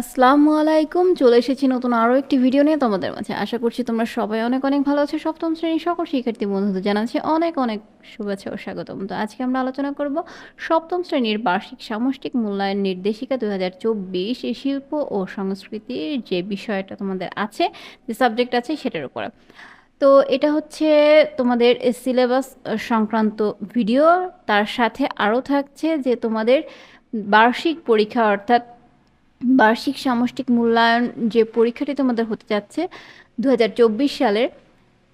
আসসালামু আলাইকুম। চলে এসেছি নতুন আরও একটি ভিডিও নিয়ে তোমাদের মাঝে। আশা করছি তোমরা সবাই অনেক অনেক ভালো আছো। সপ্তম শ্রেণির সকল শিক্ষার্থী বন্ধুদের জানাচ্ছি অনেক অনেক শুভেচ্ছা ও স্বাগতম। তো আজকে আমরা আলোচনা করব সপ্তম শ্রেণির বার্ষিক সামষ্টিক মূল্যায়ন নির্দেশিকা দু হাজার চব্বিশ শিল্প ও সংস্কৃতির যে বিষয়টা তোমাদের আছে, যে সাবজেক্ট আছে সেটার উপরে। তো এটা হচ্ছে তোমাদের সিলেবাস সংক্রান্ত ভিডিও তার সাথে আরও থাকছে যে তোমাদের বার্ষিক পরীক্ষা অর্থাৎ বার্ষিক সামষ্টিক মূল্যায়ন যে পরীক্ষাটি তোমাদের হতে যাচ্ছে দু হাজার চব্বিশ সালের,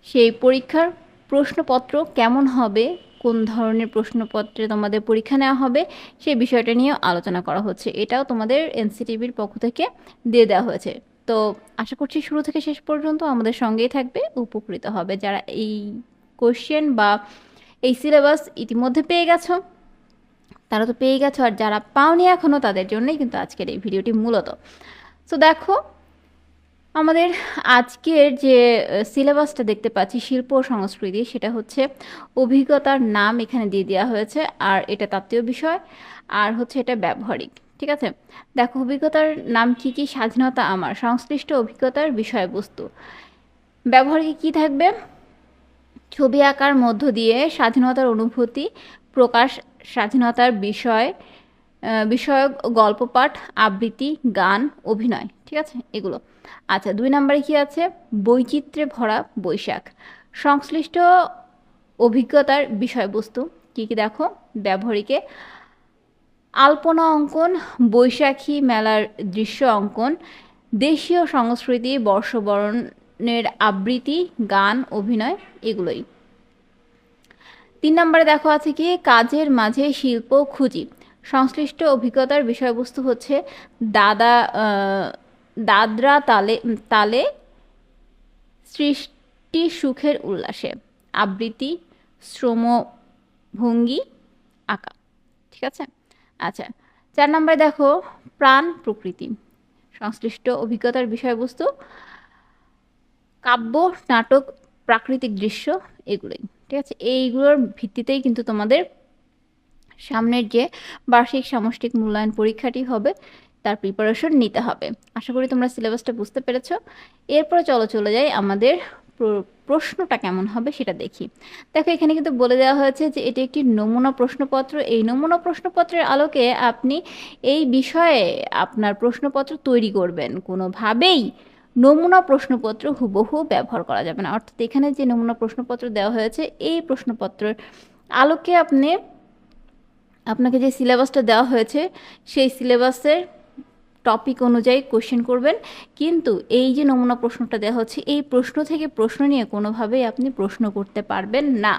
সেই পরীক্ষার প্রশ্নপত্র কেমন হবে, কোন ধরনের প্রশ্নপত্রে তোমাদের পরীক্ষা নেওয়া হবে, সেই বিষয়টা নিয়েও আলোচনা করা হচ্ছে। এটাও তোমাদের এনসিটিভির পক্ষ থেকে দিয়ে দেওয়া হয়েছে। তো আশা করছি শুরু থেকে শেষ পর্যন্ত আমাদের সঙ্গেই থাকবে, উপকৃত হবে। যারা এই কোশ্চেন বা এই সিলেবাস ইতিমধ্যে পেয়ে গেছো তারা তো পেয়ে গেছো আর যারা পাওনি এখনও তাদের জন্যই কিন্তু আজকের এই ভিডিওটি মূলত। সো দেখো, আমাদের আজকের যে সিলেবাসটা দেখতে পাচ্ছি শিল্প ও সংস্কৃতি, সেটা হচ্ছে অভিজ্ঞতার নাম এখানে দিয়ে দেওয়া হয়েছে, আর এটা তাত্ত্বীয় বিষয়, আর হচ্ছে এটা ব্যবহারিক, ঠিক আছে? দেখো, অভিজ্ঞতার নাম কি কি? স্বাধীনতা আমার, সংশ্লিষ্ট অভিজ্ঞতার বিষয়বস্তু। ব্যবহারিক কি থাকবে? ছবি আঁকার মধ্য দিয়ে স্বাধীনতার অনুভূতি, প্রকাশ স্বাধীনতার বিষয় বিষয়ক গল্পপাঠ, আবৃত্তি, গান, অভিনয়, ঠিক আছে? এগুলো। আচ্ছা দুই নম্বরে কি আছে? বৈচিত্র্যে ভরা বৈশাখ। সংশ্লিষ্ট অভিজ্ঞতার বিষয়বস্তু কি কি দেখো? ব্যবহারিকে। আলপনা অঙ্কন, বৈশাখী মেলার দৃশ্য অঙ্কন, দেশীয় সংস্কৃতি, বর্ষবরণের আবৃত্তি, গান, অভিনয়, এগুলোই। তিন নম্বরে দেখো আছে কি, কাজের মাঝে শিল্প খুঁজি। সংশ্লিষ্ট অভিজ্ঞতার বিষয়বস্তু হচ্ছে দাদা দাদরা তালে তালে সৃষ্টি সুখের উল্লাসে। আবৃত্তি, শ্রমভঙ্গি, আঁকা। ঠিক আছে? আচ্ছা চার নম্বরে দেখো প্রাণ প্রকৃতি। সংশ্লিষ্ট অভিজ্ঞতার বিষয়বস্তু, কাব্য, নাটক, প্রাকৃতিক দৃশ্য, এগুলোই। ঠিক আছে? এইগুলোর ভিত্তিতেই কিন্তু তোমাদের সামনের যে বার্ষিক সামষ্টিক মূল্যায়ন পরীক্ষাটি হবে, তার প্রিপারেশন নিতে হবে। আশা করি তোমরা সিলেবাসটা বুঝতে পেরেছ। এরপরে চলো, চলে যাই আমাদের প্রশ্নটা কেমন হবে সেটা দেখি। দেখো, এখানে কিন্তু বলে দেওয়া হয়েছে যে এটি একটি নমুনা প্রশ্নপত্র। এই নমুনা প্রশ্নপত্রের আলোকে আপনি এই বিষয়ে আপনার প্রশ্নপত্র তৈরি করবেন। কোনোভাবেই নমুনা প্রশ্নপত্র হুবহু ব্যবহার করা যাবে না। অর্থাৎ এখানে যে নমুনা প্রশ্নপত্র দেওয়া হয়েছে, এই প্রশ্নপত্রের আলোকে আপনি, আপনাকে যে সিলেবাসটা দেওয়া হয়েছে, সেই সিলেবাসের টপিক অনুযায়ী কোশ্চেন করবেন। কিন্তু এই যে নমুনা প্রশ্নটা দেওয়া হচ্ছে, এই প্রশ্ন থেকে প্রশ্ন নিয়ে কোনোভাবেই আপনি প্রশ্ন করতে পারবেন না।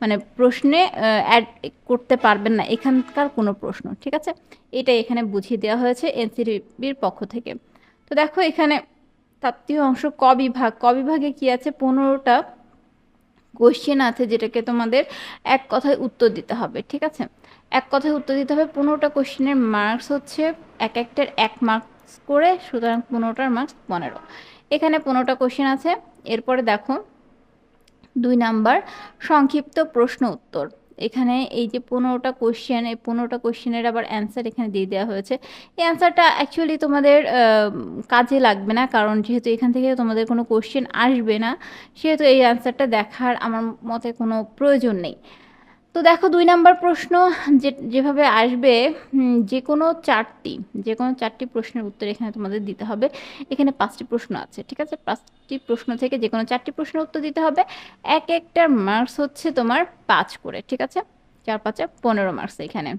মানে প্রশ্নে অ্যাড করতে পারবেন না। এখানকার কোনো প্রশ্ন, ঠিক আছে? এটা এখানে বুঝিয়ে দেওয়া হয়েছে এনসিডিবির পক্ষ থেকে। তো দেখো এখানে তাত্ত্বিক অংশ ক বিভাগ। ক বিভাগে কি আছে? পনেরোটা কোশ্চেন আছে যেটাকে তোমাদের এক কথায় উত্তর দিতে হবে, ঠিক আছে? এক কথায় উত্তর দিতে হবে, পনেরোটা কোশ্চেনের মার্কস হচ্ছে এক একটার এক মার্কস করে, সুতরাং পনেরোটার মার্কস পনেরো। এখানে পনেরোটা কোশ্চেন আছে, এরপরে দেখো, দুই নাম্বার, সংক্ষিপ্ত প্রশ্ন উত্তর। এখানে এই যে পনেরোটা কোশ্চেন এই পনেরোটা কোশ্চেনের আবার অ্যান্সার এখানে দিয়ে দেওয়া হয়েছে। এই অ্যান্সারটা অ্যাকচুয়ালি তোমাদের কাজে লাগবে না, কারণ যেহেতু এখান থেকে তোমাদের কোনো কোশ্চেন আসবে না, সেহেতু এই অ্যান্সারটা দেখার আমার মতে কোনো প্রয়োজন নেই। তো দেখো দুই নাম্বার প্রশ্ন যে, যেভাবে আসবে যে কোনো চারটি, যে কোনো চারটি প্রশ্নের উত্তর এখানে তোমাদের দিতে হবে। এখানে পাঁচটি প্রশ্ন আছে, ঠিক আছে? পাঁচটি প্রশ্ন থেকে যে কোনো চারটি প্রশ্নের উত্তর দিতে হবে। এক একটার মার্কস হচ্ছে তোমার পাঁচ করে, ঠিক আছে? চার পাঁচে পনেরো মার্কস এখানে।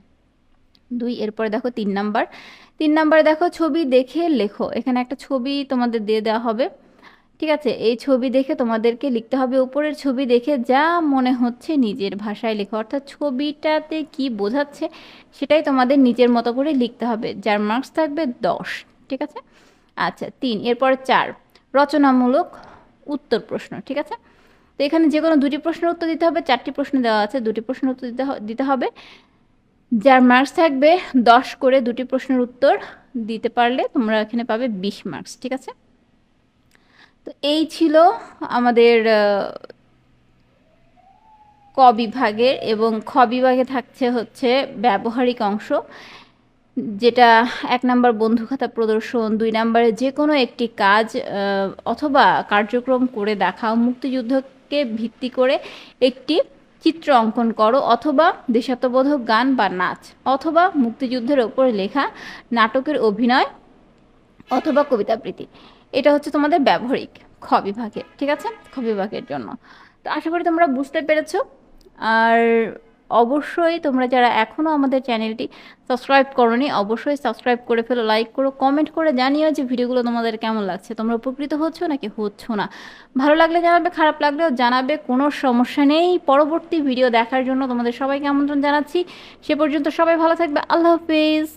দুই, এরপরে দেখো তিন নাম্বার। তিন নাম্বারে দেখো ছবি দেখে লেখো। এখানে একটা ছবি তোমাদের দিয়ে দেওয়া হবে। ঠিক আছে, এই ছবি দেখে তোমাদেরকে লিখতে হবে। উপরের ছবি দেখে যা মনে হচ্ছে নিজের ভাষায় লেখা। অর্থাৎ ছবিটাতে কি বোঝাচ্ছে সেটাই তোমাদের নিজের মতো করে লিখতে হবে। যার মার্কস থাকবে দশ, ঠিক আছে? আচ্ছা তিন, এরপর চার, রচনামূলক উত্তর প্রশ্ন, ঠিক আছে? তো এখানে যে কোনো দুটি প্রশ্নের উত্তর দিতে হবে, চারটি প্রশ্ন দেওয়া আছে, দুটি প্রশ্নের উত্তর দিতে দিতে হবে। যার মার্কস থাকবে দশ করে দুটি প্রশ্নের উত্তর দিতে পারলে তোমরা এখানে পাবে বিশ মার্কস ঠিক আছে? তো এই ছিল আমাদের ক বিভাগের এবং খ বিভাগে থাকছে হচ্ছে ব্যবহারিক অংশ, যেটা এক নাম্বার বন্ধু খাতা প্রদর্শন, দুই নাম্বারে যে কোনো একটি কাজ অথবা কার্যক্রম করে দেখাও, মুক্তিযুদ্ধকে ভিত্তি করে একটি চিত্র অঙ্কন করো, অথবা দেশাত্মবোধক গান বা নাচ, অথবা মুক্তিযুদ্ধের ওপর লেখা নাটকের অভিনয়, অথবা কবিতা আবৃত্তি এটা হচ্ছে তোমাদের ব্যবহারিক খ বিভাগে, ঠিক আছে? খ বিভাগের জন্য। তো আশা করি তোমরা বুঝতে পেরেছ। আর অবশ্যই তোমরা যারা এখনও আমাদের চ্যানেলটি সাবস্ক্রাইব করনি, অবশ্যই সাবস্ক্রাইব করে ফেলো, লাইক করো, কমেন্ট করে জানিও যে ভিডিওগুলো তোমাদের কেমন লাগছে। তোমরা উপকৃত হচ্ছ নাকি হচ্ছ না? ভালো লাগলে জানাবে, খারাপ লাগলেও জানাবে, কোনো সমস্যা নেই। পরবর্তী ভিডিও দেখার জন্য তোমাদের সবাইকে আমন্ত্রণ জানাচ্ছি। সে পর্যন্ত সবাই ভালো থাকবে। আল্লাহ হাফিজ।